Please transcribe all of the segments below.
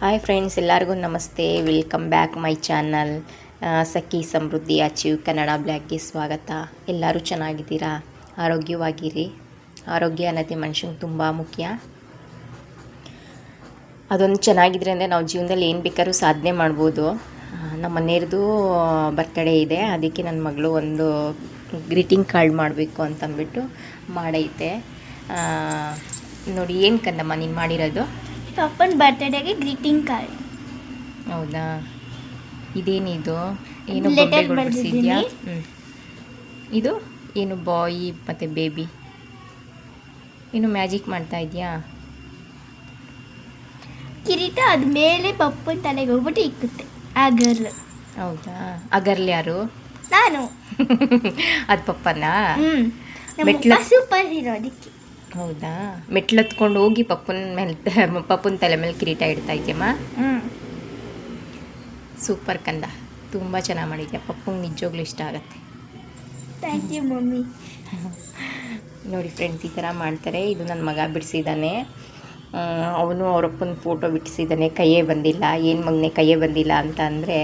Hi friends ಎಲ್ಲರಿಗೂ ನಮಸ್ತೆ. Welcome back my channel Sakhi Samruddhi achieve Kannada ಬ್ಲ್ಯಾಕ್ಗೆ ಸ್ವಾಗತ. ಎಲ್ಲರೂ ಚೆನ್ನಾಗಿದ್ದೀರಾ? ಆರೋಗ್ಯವಾಗಿರಿ. ಆರೋಗ್ಯ ಅನ್ನೋದೇ ಮನುಷ್ಯಂಗೆ ತುಂಬ ಮುಖ್ಯ. ಅದೊಂದು ಚೆನ್ನಾಗಿದ್ರೆ ಅಂದರೆ ನಾವು ಜೀವನದಲ್ಲಿ ಏನು ಬೇಕಾದ್ರೂ ಸಾಧನೆ ಮಾಡ್ಬೋದು. ನಮ್ಮ ಮನೆಯವ್ರದ್ದು ಬರ್ತ್ಡೇ ಇದೆ. ಅದಕ್ಕೆ ನನ್ನ ಮಗಳು ಒಂದು ಗ್ರೀಟಿಂಗ್ ಕಾರ್ಡ್ ಮಾಡಬೇಕು ಅಂತಂದ್ಬಿಟ್ಟು ಮಾಡೈತೆ. ನೋಡಿ ಏನು ಕಂದಮ್ಮ ನೀನು ಮಾಡಿರೋದು? ಪಪ್ಪನ ಬರ್ತ್ಡೇಗೆ ಗ್ರೀಟಿಂಗ್ ಕಾರ್ಡ್ ಹೌದಾ? ಇದೇನಿದು? ಏನು ಇದು? ಏನು ಬಾಯ್ ಮತ್ತು ಬೇಬಿ ಏನು ಮ್ಯಾಜಿಕ್ ಮಾಡ್ತಾ ಇದೆಯಾ? ಕಿರೀಟ ಅದ ಮೇಲೆ ಪಪ್ಪನ ತಲೆಗೆ ಹೋಗ್ಬಿಟ್ಟು ಇಕ್ಕುತ್ತೆ. ಅಗರ್ಲ್ ಗರ್ಲ್ ಹೌದಾ? ಅಗರ್ಲ್ ಯಾರು? ನಾನು. ಅದು ಪಪ್ಪನಾ? ಸೂಪರ್ ಹೀರೋ ಅದಕ್ಕೆ. ಹೌದಾ? ಮೆಟ್ಲತ್ಕೊಂಡು ಹೋಗಿ ಪಪ್ಪನ ಮೇಲೆ ಪಪ್ಪನ ತಲೆ ಮೇಲೆ ಕಿರೀಟ ಇಡ್ತಾ ಇದೆಯಮ್ಮ? ಸೂಪರ್ ಕಂದ. ತುಂಬ ಚೆನ್ನಾಗಿ ಮಾಡಿದ್ಯಾ. ಪಪ್ಪಂಗೆ ನಿಜವಾಗ್ಲೂ ಇಷ್ಟ ಆಗುತ್ತೆ. Thank you mummy. ನೋಡಿ ಫ್ರೆಂಡ್ಸ್ ಈ ಥರ ಮಾಡ್ತಾರೆ. ಇದು ನನ್ನ ಮಗ ಬಿಡಿಸಿದ್ದಾನೆ ಅವನು ಅವರಪ್ಪನ ಫೋಟೋ ಬಿಡಿಸಿದ್ದಾನೆ ಕೈಯೇ ಬಂದಿಲ್ಲ. ಏನು ಮಗನೆ ಕೈಯೇ ಬಂದಿಲ್ಲ ಅಂತ ಅಂದರೆ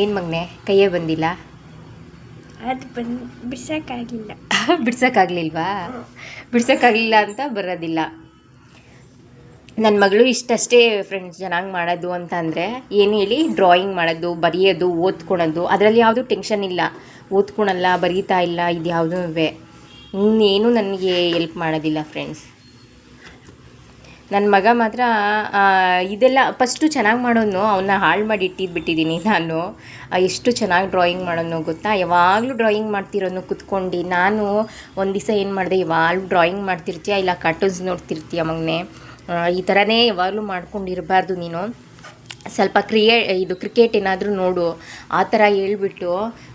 ಏನು ಮಗನೆ? ಕೈಯೇ ಬಂದಿಲ್ಲ. ಅದು ಬಂದು, ಬಿಡ್ಸೋಕ್ಕಾಗಲಿಲ್ಲ. ಬಿಡ್ಸೋಕ್ಕಾಗಲಿಲ್ವಾ? ಬಿಡ್ಸೋಕ್ಕಾಗಲಿಲ್ಲ ಅಂತ ಬರೋದಿಲ್ಲ. ನನ್ನ ಮಗಳು ಇಷ್ಟಷ್ಟೇ ಫ್ರೆಂಡ್ಸ್ ಚೆನ್ನಾಗಿ ಮಾಡೋದು ಅಂತ ಅಂದರೆ, ಏನು ಹೇಳಿ? ಡ್ರಾಯಿಂಗ್ ಮಾಡೋದು, ಬರೆಯೋದು, ಓದ್ಕೊಳೋದು. ಅದರಲ್ಲಿ ಯಾವುದೂ ಟೆನ್ಷನ್ ಇಲ್ಲ. ಓದ್ಕೊಳಲ್ಲ, ಬರೀತಾ ಇಲ್ಲ ಇದು ಯಾವುದೂ ಇನ್ನೇನು ನನಗೆ ಎಲ್ಪ್ ಮಾಡೋದಿಲ್ಲ ಫ್ರೆಂಡ್ಸ್ ನನ್ನ ಮಗ ಮಾತ್ರ ಇದೆಲ್ಲ ಫಸ್ಟು ಚೆನ್ನಾಗಿ ಮಾಡೋನು ಅವನ್ನ ಹಾಳು ಮಾಡಿ ಇಟ್ಟಿದ್ಬಿಟ್ಟಿದ್ದೀನಿ ನಾನು. ಎಷ್ಟು ಚೆನ್ನಾಗಿ ಡ್ರಾಯಿಂಗ್ ಮಾಡೋನು ಗೊತ್ತಾ? ಯಾವಾಗಲೂ ಡ್ರಾಯಿಂಗ್ ಮಾಡ್ತಿರೋನು ಕುತ್ಕೊಂಡು, ನಾನು ಒಂದು ದಿವಸ ಏನು ಮಾಡಿದೆ, ಯಾವಾಗಲೂ ಡ್ರಾಯಿಂಗ್ ಮಾಡ್ತಿರ್ತೀಯ, ಇಲ್ಲ ಕಾರ್ಟೂನ್ಸ್ ನೋಡ್ತಿರ್ತೀಯ ಮಗನೆ? ಈ ಥರನೇ ಯಾವಾಗಲೂ ಮಾಡ್ಕೊಂಡಿರಬಾರ್ದು ನೀನು. ಸ್ವಲ್ಪ ಕ್ರಿಯೇ, ಇದು ಕ್ರಿಕೆಟ್ ಏನಾದರೂ ನೋಡು. ಆ ಥರ ಹೇಳ್ಬಿಟ್ಟು,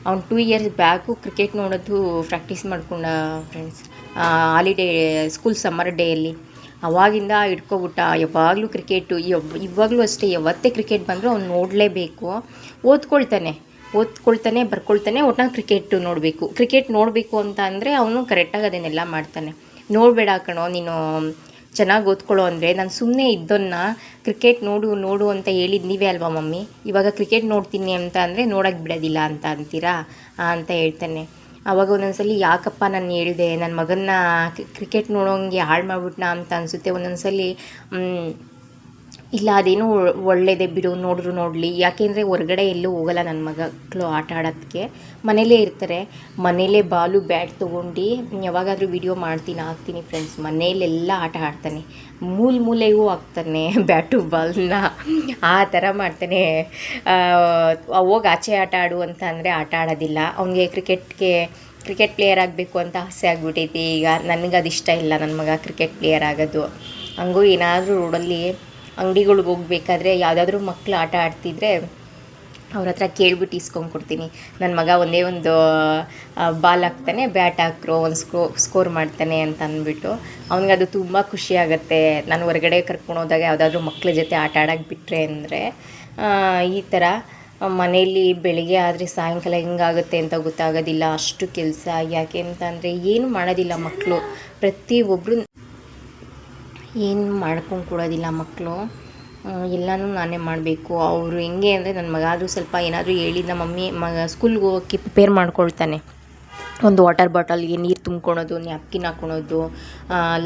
ಅವ್ನು ಟೂ ಇಯರ್ಸ್ ಬ್ಯಾಕು ಕ್ರಿಕೆಟ್ ನೋಡೋದು ಪ್ರಾಕ್ಟೀಸ್ ಮಾಡ್ಕೊಂಡ ಫ್ರೆಂಡ್ಸ್ ಹಾಲಿಡೇ ಸ್ಕೂಲ್ ಸಮ್ಮರ್ ಡೇಯಲ್ಲಿ ಅವಾಗಿಂದ ಹಿಡ್ಕೊಬಿಟ್ಟ, ಯಾವಾಗಲೂ ಕ್ರಿಕೆಟು ಇವಾಗಲೂ ಅಷ್ಟೇ, ಯಾವತ್ತೇ ಕ್ರಿಕೆಟ್ ಬಂದರೂ ಅವ್ನು ನೋಡಲೇಬೇಕು. ಓದ್ಕೊಳ್ತಾನೆ ಓದ್ಕೊಳ್ತಾನೆ, ಬರ್ಕೊಳ್ತಾನೆ ಒಟ್ನಾಗ ಕ್ರಿಕೆಟು ನೋಡಬೇಕು. ಕ್ರಿಕೆಟ್ ನೋಡಬೇಕು ಅಂತ ಅಂದರೆ ಅವನು ಕರೆಕ್ಟಾಗಿ ಅದನ್ನೆಲ್ಲ ಮಾಡ್ತಾನೆ. ನೋಡಬೇಡ ಕಣೋ, ನೀನು ಚೆನ್ನಾಗಿ ಓದ್ಕೊಳ್ಳೋ ಅಂದರೆ ನಾನು ಸುಮ್ಮನೆ ಇದ್ದನ್ನ ಕ್ರಿಕೆಟ್ ನೋಡು ನೋಡು ಅಂತ ಹೇಳಿದ್ದು ನೀವೇ ಅಲ್ವಾ ಮಮ್ಮಿ? ಇವಾಗ ಕ್ರಿಕೆಟ್ ನೋಡ್ತೀನಿ ಅಂತ ಅಂದರೆ ನೋಡೋಕ್ಕೆ ಬಿಡೋದಿಲ್ಲ ಅಂತ ಅಂತೀರಾ? ಅಂತ ಹೇಳ್ತಾನೆ. ಅವಾಗ ಒಂದೊಂದ್ಸಲಿ ಯಾಕಪ್ಪ ನಾನು ಹೇಳಿದೆ? ನನ್ನ ಮಗನ್ನ ಕ್ರಿಕೆಟ್ ನೋಡೋಂಗೆ ಹಾಳು ಮಾಡಿಬಿಟ್ನಾ? ಅಂತ ಅನಿಸುತ್ತೆ. ಒಂದೊಂದ್ಸಲಿ ಇಲ್ಲ, ಅದೇನು ಒಳ್ಳೆಯದೇ ಬಿಡು, ನೋಡಿದ್ರು ನೋಡಲಿ. ಯಾಕೆಂದರೆ ಹೊರಗಡೆ ಎಲ್ಲೂ ಹೋಗಲ್ಲ ನನ್ನ ಮಗಳು ಆಟ ಆಡೋದಕ್ಕೆ ಮನೇಲೇ ಇರ್ತಾರೆ. ಮನೇಲೇ ಬಾಲು, ಬ್ಯಾಟ್ ತೊಗೊಂಡು ಯಾವಾಗಾದರೂ ವಿಡಿಯೋ ಮಾಡ್ತೀನಿ, ಹಾಕ್ತೀನಿ ಫ್ರೆಂಡ್ಸ್ ಮನೇಲೆಲ್ಲ ಆಟ ಆಡ್ತಾನೆ. ಮೂಲ ಮೂಲೆಗೂ ಹಾಕ್ತಾನೆ ಬ್ಯಾಟು, ಬಾಲ್ನ. ಆ ಥರ ಮಾಡ್ತಾನೆ. ಹೋಗಿ ಆಚೆ ಆಟ ಆಡು ಅಂತ ಅಂದರೆ ಆಟ ಆಡೋದಿಲ್ಲ. ಅವನಿಗೆ ಕ್ರಿಕೆಟ್ಗೆ, ಕ್ರಿಕೆಟ್ ಪ್ಲೇಯರ್ ಆಗಬೇಕು ಅಂತ ಆಸೆ ಆಗ್ಬಿಟ್ಟೈತಿ ಈಗ ನನಗೆ ಅದು ಇಷ್ಟ ಇಲ್ಲ ನನ್ನ ಮಗ ಕ್ರಿಕೆಟ್ ಪ್ಲೇಯರ್ ಆಗೋದು. ಹಂಗೂ ಏನಾದರೂ ರೋಡಲ್ಲಿ ಅಂಗಡಿಗಳ್ಗೆ ಹೋಗ್ಬೇಕಾದ್ರೆ ಯಾವುದಾದ್ರೂ ಮಕ್ಕಳು ಆಟ ಆಡ್ತಿದ್ರೆ ಅವ್ರ ಹತ್ರ ಕೇಳ್ಬಿಟ್ಟು ಇಸ್ಕೊಂಡು ನನ್ನ ಮಗ ಒಂದೇ ಒಂದು ಬಾಲ್ ಹಾಕ್ತಾನೆ, ಬ್ಯಾಟ್ ಹಾಕ್ರು, ಒಂದು ಸ್ಕೋ, ಸ್ಕೋರ್ ಮಾಡ್ತಾನೆ ಅಂತ ಅಂದ್ಬಿಟ್ಟು ಅವ್ನಿಗೆ ಅದು ತುಂಬ ಖುಷಿ ಆಗುತ್ತೆ. ನಾನು ಹೊರಗಡೆ ಕರ್ಕೊಂಡು ಹೋದಾಗ ಯಾವುದಾದ್ರೂ ಮಕ್ಳ ಜೊತೆ ಆಟ ಆಡೋಕ್ಕೆ ಬಿಟ್ಟರೆ ಅಂದರೆ ಈ ಥರ ಮನೆಯಲ್ಲಿ ಬೆಳಿಗ್ಗೆ ಆದರೆ ಸಾಯಂಕಾಲ ಹೆಂಗಾಗುತ್ತೆ ಅಂತ ಗೊತ್ತಾಗೋದಿಲ್ಲ. ಅಷ್ಟು ಕೆಲಸ ಯಾಕೆ ಅಂತ ಅಂದರೆ ಏನು ಮಾಡೋದಿಲ್ಲ ಮಕ್ಕಳು ಪ್ರತಿಯೊಬ್ಬರು ಏನು ಮಾಡ್ಕೊಂಡು ಕೊಡೋದಿಲ್ಲ ಮಕ್ಕಳು. ಎಲ್ಲನೂ ನಾನೇ ಮಾಡಬೇಕು. ಅವರು ಹೆಂಗೆ ಅಂದರೆ ನನ್ನ ಮಗ ಆದರೂ ಸ್ವಲ್ಪ ಏನಾದರೂ ಹೇಳಿದ ಮಮ್ಮಿ, ಮಗ ಸ್ಕೂಲ್ಗೆ ಹೋಗೋಕ್ಕೆ ಪ್ರಿಪೇರ್ ಮಾಡ್ಕೊಳ್ತಾನೆ. ಒಂದು ವಾಟರ್ ಬಾಟಲ್ಗೆ ನೀರು ತುಂಬ್ಕೊಳೋದು, ನ್ಯಾಪ್ಕಿನ್ ಹಾಕ್ಕೊಳೋದು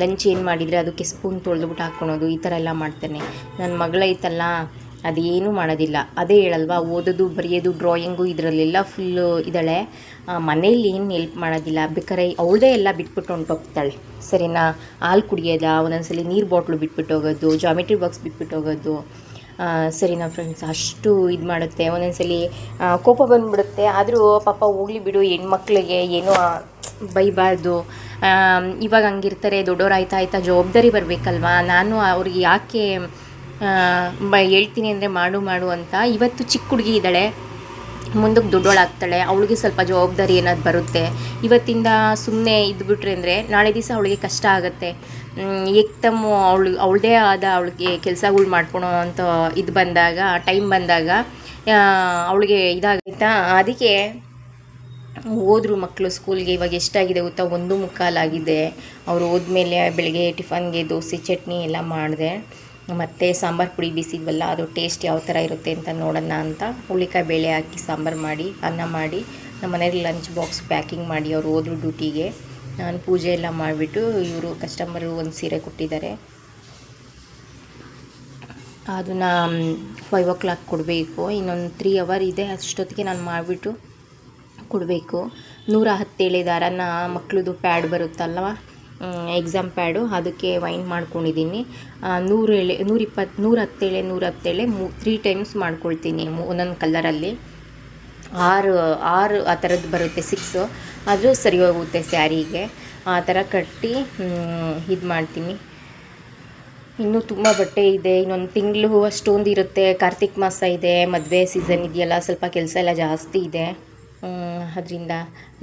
ಲಂಚ್ ಏನು ಮಾಡಿದರೆ ಅದಕ್ಕೆ ಸ್ಪೂನ್ ತೊಳೆದ್ಬಿಟ್ಟು ಹಾಕ್ಕೊಳೋದು, ಈ ಥರ ಎಲ್ಲ ಮಾಡ್ತಾನೆ. ನನ್ನ ಮಗಳೈತಲ್ಲ ಅದೇನೂ ಮಾಡೋದಿಲ್ಲ. ಅದೇ ಹೇಳಲ್ವಾ, ಓದೋದು, ಬರೆಯೋದು ಡ್ರಾಯಿಂಗು ಇದರಲ್ಲೆಲ್ಲ ಫುಲ್ಲು ಇದ್ದಾಳೆ. ಮನೇಲಿ ಏನು ಹೆಲ್ಪ್ ಮಾಡೋದಿಲ್ಲ. ಬೇಕಾರೆ ಅವಳದೇ ಎಲ್ಲ ಬಿಟ್ಬಿಟ್ಟು ಹೊಂಟೋಗ್ತಾಳೆ. ಸರಿನಾ? ಹಾಲು ಕುಡಿಯೋದ? ಒಂದೊಂದ್ಸಲಿ ನೀರು ಬಾಟ್ಲು ಬಿಟ್ಬಿಟ್ಟು ಹೋಗೋದು ಜಾಮಿಟ್ರಿ ಬಾಕ್ಸ್ ಬಿಟ್ಬಿಟ್ಟು ಹೋಗೋದು. ಸರಿನಾ ಫ್ರೆಂಡ್ಸ್ ಅಷ್ಟು ಇದು ಮಾಡುತ್ತೆ. ಒಂದೊಂದ್ಸಲಿ ಕೋಪ ಬಂದುಬಿಡುತ್ತೆ. ಆದರೂ ಪಾಪ ಹೋಗ್ಲಿ ಬಿಡು, ಹೆಣ್ಮಕ್ಳಿಗೆ ಏನೂ ಬೈಬಾರ್ದು. ಇವಾಗ ಹಂಗಿರ್ತಾರೆ ದೊಡ್ಡವ್ರು ಆಯ್ತಾ ಆಯ್ತಾ, ಜವಾಬ್ದಾರಿ ಬರಬೇಕಲ್ವಾ? ನಾನು ಅವ್ರಿಗೆ ಯಾಕೆ ಹೇಳ್ತೀನಿ ಅಂದರೆ ಮಾಡು ಮಾಡು ಅಂತ. ಇವತ್ತು ಚಿಕ್ಕ ಹುಡುಗಿ ಇದ್ದಾಳೆ. ಮುಂದಕ್ಕೆ ದೊಡ್ಡೋಳಾಗ್ತಾಳೆ ಅವಳಿಗೆ ಸ್ವಲ್ಪ ಜವಾಬ್ದಾರಿ ಏನಾದ್ರು ಬರುತ್ತೆ. ಇವತ್ತಿಂದ ಸುಮ್ಮನೆ ಇದ್ಬಿಟ್ರೆ ಅಂದರೆ ನಾಳೆ ದಿವಸ ಅವಳಿಗೆ ಕಷ್ಟ ಆಗುತ್ತೆ. ಏಕ್ತಮ್ಮು ಅವಳು, ಅವಳದೇ ಆದ ಅವಳಿಗೆ ಕೆಲಸಗಳು ಮಾಡ್ಕೊಳೋ ಅಂತ ಇದು ಬಂದಾಗ, ಟೈಮ್ ಬಂದಾಗ ಅವಳಿಗೆ ಇದಾಗೈತಾ? ಅದಕ್ಕೆ ಹೋದ್ರು ಮಕ್ಕಳು ಸ್ಕೂಲ್ಗೆ. ಇವಾಗ ಎಷ್ಟಾಗಿದೆ ಗೊತ್ತಾ? ಒಂದು ಮುಕ್ಕಾಲಾಗಿದೆ. ಅವರು ಹೋದ್ಮೇಲೆ ಬೆಳಗ್ಗೆ ಟಿಫನ್ಗೆ ದೋಸೆ, ಚಟ್ನಿ ಎಲ್ಲ ಮಾಡಿದೆ. ಮತ್ತು ಸಾಂಬಾರು ಪುಡಿ ಬೀಸಿದ್ವಲ್ಲ, ಅದು ಟೇಸ್ಟ್ ಯಾವ ಥರ ಇರುತ್ತೆ ಅಂತ ನೋಡೋಣ ಅಂತ. ಹುಳಿಕಾಯಿ ಬೇಳೆ ಹಾಕಿ ಸಾಂಬಾರು ಮಾಡಿ, ಅನ್ನ ಮಾಡಿ, ನಮ್ಮ ಮನೇಲಿ ಲಂಚ್ ಬಾಕ್ಸ್ ಪ್ಯಾಕಿಂಗ್ ಮಾಡಿ ಅವ್ರು ಹೋದ್ರು ಡ್ಯೂಟಿಗೆ ನಾನು ಪೂಜೆ ಎಲ್ಲ ಮಾಡಿಬಿಟ್ಟು ಇವರು ಕಸ್ಟಮರು ಒಂದು ಸೀರೆ ಕೊಟ್ಟಿದ್ದಾರೆ. ಅದನ್ನು ಫೈವ್ ಓ ಕ್ಲಾಕ್ ಕೊಡಬೇಕು. ಇನ್ನೊಂದು ತ್ರೀ ಅವರ್ ಇದೆ, ಅಷ್ಟೊತ್ತಿಗೆ ನಾನು ಮಾಡಿಬಿಟ್ಟು ಕೊಡಬೇಕು. ನೂರ ಹತ್ತೇಳೆ ದಾರನ ಮಕ್ಳದ್ದು ಪ್ಯಾಡ್ ಬರುತ್ತಲ್ವ? ಎಕ್ಸಾಮ್ ಪ್ಯಾಡು ಅದಕ್ಕೆ ವೈನ್ ಮಾಡ್ಕೊಂಡಿದ್ದೀನಿ. ಎಳೆ ನೂರಿಪ್ಪತ್ತು ನೂರ ಹತ್ತೇಳೆ ನೂರ ಹತ್ತೇಳೆ ಮೂ ತ್ರೀ ಟೈಮ್ಸ್ ಮಾಡ್ಕೊಳ್ತೀನಿ ಒಂದೊಂದು ಕಲರಲ್ಲಿ ಆರು ಆರು, ಆ ಥರದ್ದು ಬರುತ್ತೆ ಸಿಕ್ಸು ಆದರೂ ಸರಿ ಹೋಗುತ್ತೆ ಸ್ಯಾರಿಗೆ. ಆ ಥರ ಕಟ್ಟಿ ಇದು ಮಾಡ್ತೀನಿ. ಇನ್ನೂ ತುಂಬ ಬಟ್ಟೆ ಇದೆ. ಇನ್ನೊಂದು ತಿಂಗಳು ಅಷ್ಟೊಂದು ಇರುತ್ತೆ. ಕಾರ್ತಿಕ್ ಮಾಸ ಇದೆ, ಮದುವೆ ಸೀಸನ್ ಇದೆಯಲ್ಲ, ಸ್ವಲ್ಪ ಕೆಲಸ ಎಲ್ಲ ಜಾಸ್ತಿ ಇದೆ. ಅದರಿಂದ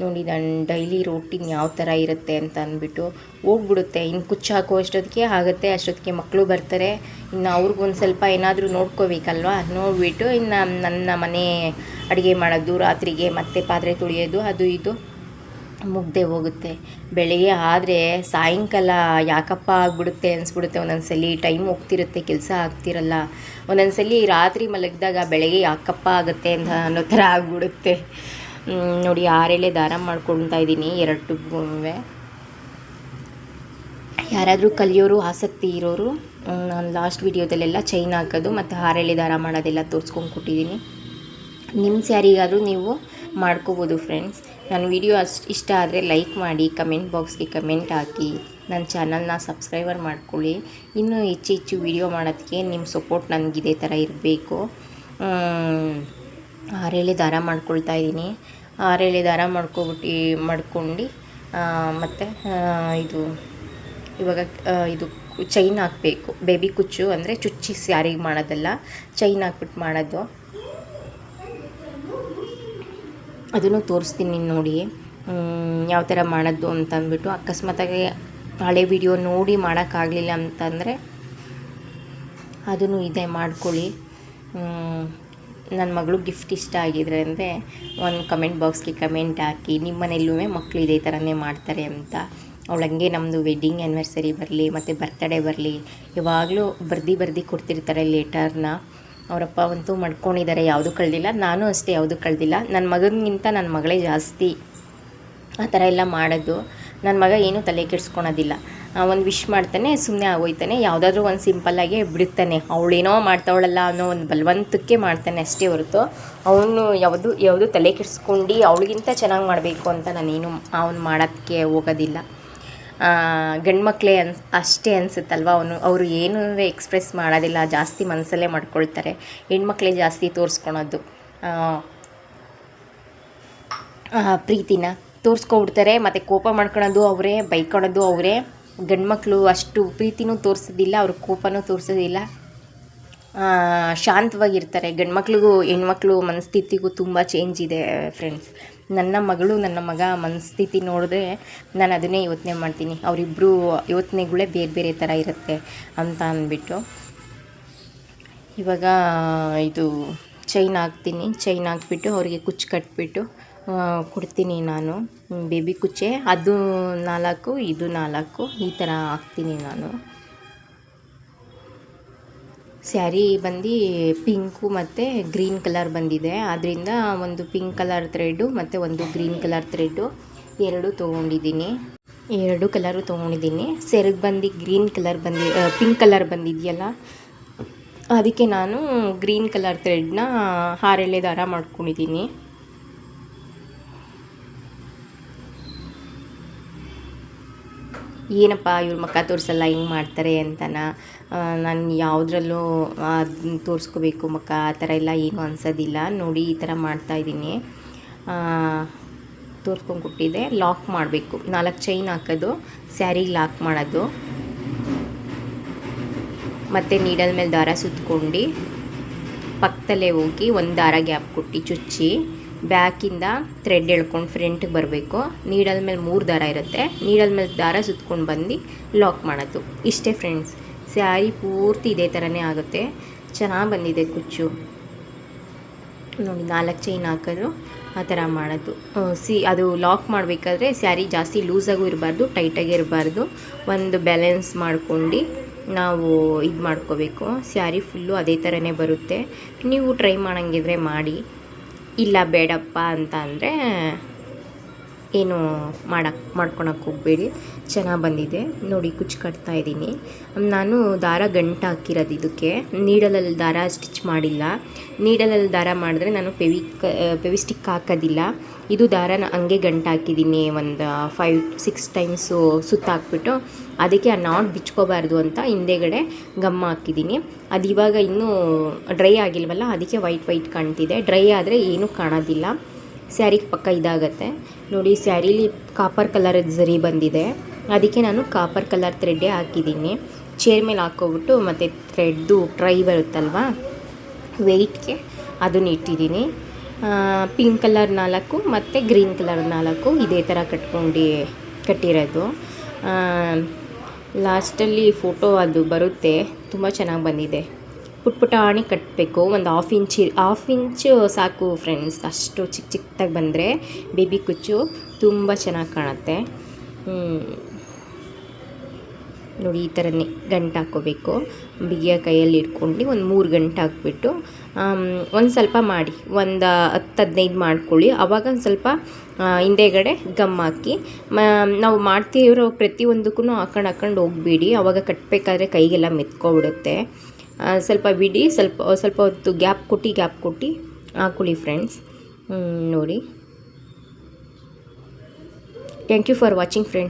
ನೋಡಿ ನಾನು ಡೈಲಿ ರೂಟೀನ್ ಯಾವ ಥರ ಇರುತ್ತೆ ಅಂತ ಅಂದ್ಬಿಟ್ಟು ಹೋಗ್ಬಿಡುತ್ತೆ. ಇನ್ನು ಕುಚ್ಚು ಹಾಕೋ ಅಷ್ಟೊತ್ತಿಗೆ ಆಗುತ್ತೆ, ಅಷ್ಟೊತ್ತಿಗೆ ಮಕ್ಕಳು ಬರ್ತಾರೆ. ಇನ್ನು ಅವ್ರಿಗೊಂದು ಸ್ವಲ್ಪ ಏನಾದರೂ ನೋಡ್ಕೋಬೇಕಲ್ವಾ? ನೋಡಿಬಿಟ್ಟು ಇನ್ನು ನನ್ನ ಮನೆ ಅಡುಗೆ ಮಾಡೋದು, ರಾತ್ರಿಗೆ ಮತ್ತೆ ಪಾತ್ರೆ ತೊಳೆಯೋದು, ಅದು ಇದು ಮುಗ್ದೆ ಹೋಗುತ್ತೆ. ಬೆಳಿಗ್ಗೆ ಆದರೆ ಸಾಯಂಕಾಲ ಯಾಕಪ್ಪ ಆಗ್ಬಿಡುತ್ತೆ ಅನಿಸ್ಬಿಡುತ್ತೆ. ಒಂದೊಂದ್ಸಲಿ ಟೈಮ್ ಹೋಗ್ತಿರುತ್ತೆ, ಕೆಲಸ ಆಗ್ತಿರಲ್ಲ. ಒಂದೊಂದ್ಸಲಿ ರಾತ್ರಿ ಮಲಗಿದಾಗ ಬೆಳಗ್ಗೆ ಯಾಕಪ್ಪ ಆಗುತ್ತೆ ಅಂತ ಅನ್ನೋ ಥರ ಆಗ್ಬಿಡುತ್ತೆ. ನೋಡಿ ಆರೆಲೆ ದಾರ ಮಾಡ್ಕೊಳ್ತಾ ಇದ್ದೀನಿ, ಎರಡು ಯಾರಾದರೂ ಕಲಿಯೋರು, ಆಸಕ್ತಿ ಇರೋರು ನಾನು ಲಾಸ್ಟ್ ವಿಡಿಯೋದಲ್ಲೆಲ್ಲ ಚೈನ್ ಹಾಕೋದು ಮತ್ತು ಹಾರೆಲೆ ದಾರ ಮಾಡೋದೆಲ್ಲ ತೋರಿಸ್ಕೊಂಡು ಕೊಟ್ಟಿದ್ದೀನಿ. ನಿಮ್ಮ ಸ್ಯಾರಿಗಾದರೂ ನೀವು ಮಾಡ್ಕೋಬೋದು ಫ್ರೆಂಡ್ಸ್ ನನ್ನ ವಿಡಿಯೋ ಅಷ್ಟು ಇಷ್ಟ ಆದರೆ ಲೈಕ್ ಮಾಡಿ ಕಮೆಂಟ್ ಬಾಕ್ಸ್ಗೆ ಕಮೆಂಟ್ ಹಾಕಿ. ನನ್ನ ಚಾನಲ್ನ ಸಬ್ಸ್ಕ್ರೈಬರ್ ಮಾಡ್ಕೊಳ್ಳಿ. ಇನ್ನೂ ಹೆಚ್ಚು ಹೆಚ್ಚು ವಿಡಿಯೋ ಮಾಡೋದಕ್ಕೆ ನಿಮ್ಮ ಸಪೋರ್ಟ್ ನನಗೆ ಇದೇ ಥರ ಇರಬೇಕು. ಆರೇಳೆ ದಾರ ಮಾಡ್ಕೊಳ್ತಾ ಇದ್ದೀನಿ. ಆರೇಳೆ ದಾರ ಮಾಡ್ಕೊಬಿಟ್ಟು, ಮಾಡ್ಕೊಂಡು ಮತ್ತು ಇದು, ಇವಾಗ ಇದು ಚೈನ್ ಹಾಕ್ಬೇಕು. ಬೇಬಿ ಕುಚ್ಚು ಅಂದರೆ ಚುಚ್ಚಿ ಸ್ಯಾರಿಗೆ ಮಾಡೋದಲ್ಲ. ಚೈನ್ ಹಾಕ್ಬಿಟ್ಟು ಮಾಡೋದು. ಅದನ್ನು ತೋರಿಸ್ತೀನಿ ನೋಡಿ. ಯಾವ ಥರ ಮಾಡೋದು ಅಂತ ಅಂದ್ಬಿಟ್ಟು ಅಕಸ್ಮಾತಾಗಿ ಹಳೆ ವಿಡಿಯೋ ನೋಡಿ ಮಾಡೋಕ್ಕಾಗಲಿಲ್ಲ ಅಂತಂದರೆ ಅದನ್ನು ಇದೆ ಮಾಡ್ಕೊಳ್ಳಿ. ನನ್ನ ಮಗಳು ಗಿಫ್ಟ್ ಇಷ್ಟ ಆಗಿದ್ರೆ ಅಂದರೆ ಒಂದು ಕಮೆಂಟ್ ಬಾಕ್ಸ್ಗೆ ಕಮೆಂಟ್ ಹಾಕಿ, ನಿಮ್ಮ ಮನೆಯಲ್ಲೂ ಮಕ್ಕಳು ಇದೇ ಥರನೇ ಮಾಡ್ತಾರೆ ಅಂತ. ಅವಳು ಹಂಗೆ ನಮ್ಮದು ವೆಡ್ಡಿಂಗ್ ಆ್ಯನಿವರ್ಸರಿ ಬರಲಿ, ಮತ್ತು ಬರ್ತ್ಡೇ ಬರಲಿ. ಯಾವಾಗಲೂ ಬರ್ದು ಬರ್ದು ಕೊಡ್ತಿರ್ತಾರೆ ಲೆಟರ್ನ ಅವರಪ್ಪ ಅಂತೂ ಮಾಡ್ಕೊಂಡಿದ್ದಾರೆ ಯಾವುದೂ ಕಳೆದಿಲ್ಲ. ನಾನು ಅಷ್ಟೇ ಯಾವುದೂ ಕಳೆದಿಲ್ಲ. ನನ್ನ ಮಗನಿಗಿಂತ ನನ್ನ ಮಗಳೇ ಜಾಸ್ತಿ. ಆ ಥರ ಎಲ್ಲ ಮಾಡೋದು. ನನ್ನ ಮಗ ಏನೂ ತಲೆ ಕೆಡಿಸ್ಕೊಳೋದಿಲ್ಲ. ಒಂದು ವಿಶ್ ಮಾಡ್ತಾನೆ ಸುಮ್ಮನೆ ಆಗೋಯ್ತಾನೆ, ಯಾವುದಾದ್ರೂ ಒಂದು ಸಿಂಪಲ್ಲಾಗಿ ಬಿಡುತ್ತಾನೆ ಅವಳೇನೋ ಮಾಡ್ತಾವಳಲ್ಲ ಅನ್ನೋ ಒಂದು ಬಲವಂತಕ್ಕೆ ಮಾಡ್ತಾನೆ ಅಷ್ಟೇ ಹೊರತು. ಅವನು ಯಾವುದು ಯಾವುದು ತಲೆ ಕೆಡಿಸ್ಕೊಂಡು ಅವಳಿಗಿಂತ ಚೆನ್ನಾಗಿ ಮಾಡಬೇಕು ಅಂತ ನಾನೇನು ಅವನು ಮಾಡೋದಕ್ಕೆ ಹೋಗೋದಿಲ್ಲ. ಗಂಡು ಮಕ್ಕಳೇ ಅನ್ಸ್ ಅಷ್ಟೇ ಅನಿಸುತ್ತಲ್ವ ಅವನು. ಅವರು ಏನೂ ಎಕ್ಸ್ಪ್ರೆಸ್ ಮಾಡೋದಿಲ್ಲ, ಜಾಸ್ತಿ ಮನಸ್ಸಲ್ಲೇ ಮಾಡ್ಕೊಳ್ತಾರೆ. ಹೆಣ್ಮಕ್ಳೇ ಜಾಸ್ತಿ ತೋರಿಸ್ಕೊಳೋದು. ಪ್ರೀತಿನ. ತೋರಿಸ್ಕೊಬಿಡ್ತಾರೆ. ಮತ್ತು ಕೋಪ ಮಾಡ್ಕೊಳೋದು ಅವರೇ, ಬೈಕೊಳೋದು ಅವರೇ. ಗಂಡ್ಮಕ್ಳು ಅಷ್ಟು ಪ್ರೀತಿನೂ ತೋರಿಸೋದಿಲ್ಲ, ಅವ್ರ ಕೋಪನೂ ತೋರಿಸೋದಿಲ್ಲ. ಶಾಂತವಾಗಿರ್ತಾರೆ. ಗಂಡ್ಮಕ್ಳಿಗೂ, ಹೆಣ್ಮಕ್ಳು ಮನಸ್ಥಿತಿಗೂ ತುಂಬ ಚೇಂಜ್ ಇದೆ ಫ್ರೆಂಡ್ಸ್ ನನ್ನ ಮಗಳು, ನನ್ನ ಮಗ ಮನಸ್ಥಿತಿ ನೋಡಿದ್ರೆ ನಾನು ಅದನ್ನೇ ಯೋಚನೆ ಮಾಡ್ತೀನಿ. ಅವರಿಬ್ಬರು ಯೋಚನೆಗಳೇ ಬೇರೆ ಬೇರೆ ಥರ ಇರುತ್ತೆ ಅಂತ ಅಂದ್ಬಿಟ್ಟು. ಇವಾಗ, ಇದು ಚೈನ್ ಹಾಕ್ತೀನಿ. ಚೈನ್ ಹಾಕ್ಬಿಟ್ಟು ಅವರಿಗೆ ಕುಚ್ಚು ಕಟ್ಬಿಟ್ಟು ಕೊಡ್ತೀನಿ ನಾನು ಬೇಬಿ ಕುಚ್ಚೆ. ಅದು ನಾಲ್ಕು, ಇದು ನಾಲ್ಕು, ಈ ಥರ ಹಾಕ್ತೀನಿ ನಾನು. ಸ್ಯಾರಿ ಬಂದು ಪಿಂಕು ಮತ್ತು ಗ್ರೀನ್ ಕಲರ್ ಬಂದಿದೆ. ಆದ್ದರಿಂದ ಒಂದು ಪಿಂಕ್ ಕಲರ್ ಥ್ರೆಡ್ಡು ಮತ್ತು ಒಂದು ಗ್ರೀನ್ ಕಲರ್ ಥ್ರೆಡ್ಡು ಎರಡು ತೊಗೊಂಡಿದ್ದೀನಿ. ಎರಡು ಕಲರು ತೊಗೊಂಡಿದ್ದೀನಿ. ಸೆರಗ್ ಬಂದು ಗ್ರೀನ್ ಕಲರ್ ಬಂದಿ ಪಿಂಕ್ ಕಲರ್ ಬಂದಿದೆಯಲ್ಲ? ಅದಕ್ಕೆ ನಾನು ಗ್ರೀನ್ ಕಲರ್ ಥ್ರೆಡ್ನ ಹಾರೆಳೆ ದಾರ ಮಾಡ್ಕೊಂಡಿದ್ದೀನಿ. ಏನಪ್ಪ ಇವ್ರ ಮಕ್ಕ ತೋರಿಸಲ್ಲ, ಹಿಂಗೆ ಮಾಡ್ತಾರೆ ಅಂತನ. ನಾನು ಯಾವುದ್ರಲ್ಲೂ ತೋರಿಸ್ಕೋಬೇಕು ಮಕ್ಕ, ಆ ಥರ ಎಲ್ಲ ಏನೂ ಅನ್ಸೋದಿಲ್ಲ. ನೋಡಿ ಈ ಥರ ಮಾಡ್ತಾಯಿದ್ದೀನಿ ತೋರ್ಸ್ಕೊಂಡು ಕೊಟ್ಟಿದ್ದೆ. ಲಾಕ್ ಮಾಡಬೇಕು. ನಾಲ್ಕು ಚೈನ್ ಹಾಕೋದು ಸ್ಯಾರಿಗೆ ಲಾಕ್ ಮಾಡೋದು. ಮತ್ತು ನೀಡಲ್ ಮೇಲೆ ದಾರ ಸುತ್ಕೊಂಡು ಪಕ್ಕದಲ್ಲೇ ಹೋಗಿ ಒಂದು ದಾರ ಗ್ಯಾಪ್ ಕೊಟ್ಟು ಚುಚ್ಚಿ. ಬ್ಯಾಕಿಂದ ಥ್ರೆಡ್ ಎಳ್ಕೊಂಡು ಫ್ರಂಟಿಗೆ ಬರಬೇಕು. ನೀಡಲ್ ಮೇಲೆ ಮೂರು ದಾರ ಇರುತ್ತೆ. ನೀಡಲ್ ಮೇಲೆ ದಾರ ಸುತ್ಕೊಂಡು ಬಂದು ಲಾಕ್ ಮಾಡೋದು. ಇಷ್ಟೇ ಫ್ರೆಂಡ್ಸ್ ಸ್ಯಾರಿ ಪೂರ್ತಿ ಇದೇ ಥರನೇ ಆಗುತ್ತೆ. ಚೆನ್ನಾಗಿ ಬಂದಿದೆ ಕುಚ್ಚು. ನೋಡಿ, ನಾಲ್ಕು ಚೈನ್ ಹಾಕೋದು, ಆ ಥರ ಮಾಡೋದು. ಸಿ, ಅದು ಲಾಕ್ ಮಾಡಬೇಕಾದ್ರೆ ಸ್ಯಾರಿ ಜಾಸ್ತಿ ಲೂಸಾಗೂ ಇರಬಾರ್ದು ಟೈಟಾಗಿ ಇರಬಾರ್ದು. ಒಂದು ಬ್ಯಾಲೆನ್ಸ್ ಮಾಡ್ಕೊಂಡು ನಾವು ಇದು ಮಾಡ್ಕೋಬೇಕು. ಸ್ಯಾರಿ ಫುಲ್ಲು ಅದೇ ಥರನೇ ಬರುತ್ತೆ. ನೀವು ಟ್ರೈ ಮಾಡೋಂಗಿದ್ರೆ ಮಾಡಿ. ಇಲ್ಲ ಬೇಡಪ್ಪ ಅಂತ ಅಂದರೆ ಏನು ಮಾಡಕ್ಕೆ ಮಾಡ್ಕೊಳಕ್ಕೆ ಹೋಗಬೇಡಿ. ಚೆನ್ನಾಗಿ ಬಂದಿದೆ. ನೋಡಿ ಕುಚ್ಚು ಕಟ್ತಾ ಇದ್ದೀನಿ. ನಾನು ದಾರ ಗಂಟು ಹಾಕಿರೋದು ಇದಕ್ಕೆ. ನೀಡಲಲ್ಲಿ ದಾರ ಸ್ಟಿಚ್ ಮಾಡಿಲ್ಲ. ನೀಡಲಲ್ಲಿ ದಾರ ಮಾಡಿದ್ರೆ ನಾನು ಪೆವಿ ಪೆವಿಸ್ಟಿಕ್ ಪೆವಿ ಸ್ಟಿಕ್ ಹಾಕೋದಿಲ್ಲ. ಇದು ದಾರನ ಹಂಗೆ ಗಂಟು ಹಾಕಿದ್ದೀನಿ. ಒಂದು ಫೈವ್, ಸಿಕ್ಸ್ ಟೈಮ್ಸು ಸುತ್ತಾಕ್ಬಿಟ್ಟು ಅದಕ್ಕೆ ಆ ನಾಟ್ ಬಿಚ್ಕೋಬಾರ್ದು ಅಂತ ಹಿಂದೆಗಡೆ ಗಮ್ಮ ಹಾಕಿದ್ದೀನಿ. ಅದು ಇವಾಗ ಇನ್ನೂ ಡ್ರೈ ಆಗಿಲ್ವಲ್ಲ, ಅದಕ್ಕೆ ವೈಟ್ ವೈಟ್ ಕಾಣ್ತಿದೆ. ಡ್ರೈ ಆದರೆ ಏನೂ ಕಾಣೋದಿಲ್ಲ. ಸ್ಯಾರಿಗೆ ಪಕ್ಕ ಇದಾಗತ್ತೆ. ನೋಡಿ, ಸ್ಯಾರೀಲಿ ಕಾಪರ್ ಕಲರ್ ಜರಿ ಬಂದಿದೆ. ಅದಕ್ಕೆ ನಾನು ಕಾಪರ್ ಕಲರ್ ಥ್ರೆಡ್ಡೇ ಹಾಕಿದ್ದೀನಿ. ಚೇರ್ ಮೇಲೆ ಹಾಕ್ಕೊಬಿಟ್ಟು ಮತ್ತು ಥ್ರೆಡ್ದು ಟ್ರೈ ಬರುತ್ತಲ್ವಾ? ವೆಯ್ಟ್ಗೆ ಅದನ್ನ ಇಟ್ಟಿದ್ದೀನಿ. ಪಿಂಕ್ ಕಲರ್ ನಾಲ್ಕು ಮತ್ತು ಗ್ರೀನ್ ಕಲರ್ ನಾಲ್ಕು ಇದೇ ಥರ ಕಟ್ಕೊಂಡು, ಕಟ್ಟಿರೋದು. ಲಾಸ್ಟಲ್ಲಿ ಫೋಟೋ ಅದು ಬರುತ್ತೆ. ತುಂಬ ಚೆನ್ನಾಗಿ ಬಂದಿದೆ. ಪುಟ್ ಪುಟಾಣಿ ಕಟ್ಟಬೇಕು ಒಂದು ಹಾಫ್ ಇಂಚ್ ಹಾಫ್ ಇಂಚು ಸಾಕು ಫ್ರೆಂಡ್ಸ್ ಅಷ್ಟು ಚಿಕ್ಕ ಚಿಕ್ಕದಾಗಿ ಬಂದರೆ ಬೇಬಿ ಕುಚ್ಚು ತುಂಬ ಚೆನ್ನಾಗಿ ಕಾಣುತ್ತೆ. ನೋಡಿ, ಈ ಥರನೇ ಗಂಟು ಹಾಕ್ಕೋಬೇಕು. ಬಿಗಿಯ ಕೈಯಲ್ಲಿ ಇಟ್ಕೊಂಡು ಒಂದು ಮೂರು ಗಂಟೆ ಹಾಕ್ಬಿಟ್ಟು ಒಂದು ಸ್ವಲ್ಪ ಮಾಡಿ, ಒಂದು ಹತ್ತು ಹದಿನೈದು ಮಾಡ್ಕೊಳ್ಳಿ. ಆವಾಗ ಒಂದು ಸ್ವಲ್ಪ ಹಿಂದೆಗಡೆ ಗಮ್ ಹಾಕಿ ನಾವು ಮಾಡ್ತಿರೋ ಪ್ರತಿಯೊಂದಕ್ಕೂ ಹಾಕೊಂಡು ಹಾಕೊಂಡು ಹೋಗಬೇಡಿ. ಆವಾಗ ಕಟ್ಟಬೇಕಾದ್ರೆ ಕೈಗೆಲ್ಲ ಮೆತ್ಕೊಬಿಡುತ್ತೆ. ಸ್ವಲ್ಪ ಬಿಡಿ, ಸ್ವಲ್ಪ ಸ್ವಲ್ಪ ಹೊತ್ತು ಗ್ಯಾಪ್ ಕೊಟ್ಟು ಗ್ಯಾಪ್ ಕೊಟ್ಟು ಹಾಕೊಳ್ಳಿ ಫ್ರೆಂಡ್ಸ್ ನೋಡಿ. Thank you for watching friends